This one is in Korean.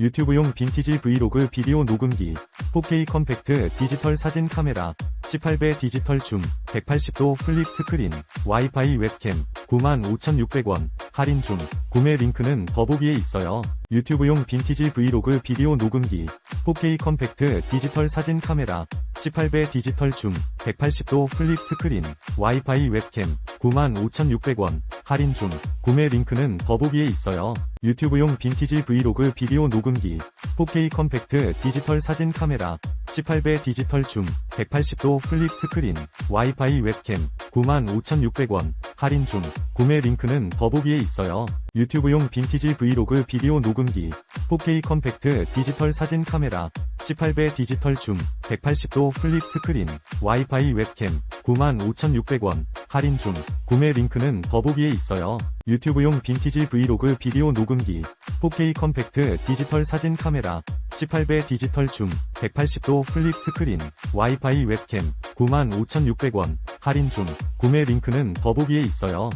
유튜브용 빈티지 브이로그 비디오 녹음기, 4K 컴팩트 디지털 사진 카메라, 18배 디지털 줌, 180도 플립 스크린, 와이파이 웹캠, 95,600원, 할인 중, 구매 링크는 더보기에 있어요. 유튜브용 빈티지 브이로그 비디오 녹음기, 4K 컴팩트 디지털 사진 카메라, 18배 디지털 줌, 180도 플립 스크린, 와이파이 웹캠, 95,600원, 할인 중, 구매 링크는 더보기에 있어요. 유튜브용 빈티지 브이로그 비디오 녹음기, 4K 컴팩트 디지털 사진 카메라, 18배 디지털 줌, 180도 플립 스크린, 와이파이 웹캠, 95,600원, 할인 중, 구매 링크는 더보기에 있어요. 유튜브용 빈티지 브이로그 비디오 녹음기, 4K 컴팩트 디지털 사진 카메라, 18배 디지털 줌, 180도 플립 스크린, 와이파이 웹캠, 95,600원, 할인 중, 구매 링크는 더보기에 있어요. 유튜브용 빈티지 브이로그 비디오 녹음기, 4K 컴팩트 디지털 사진 카메라, 18배 디지털 줌, 180도 플립 스크린, 와이파이 웹캠, 95,600원, 할인 중, 구매 링크는 더보기에 있어요.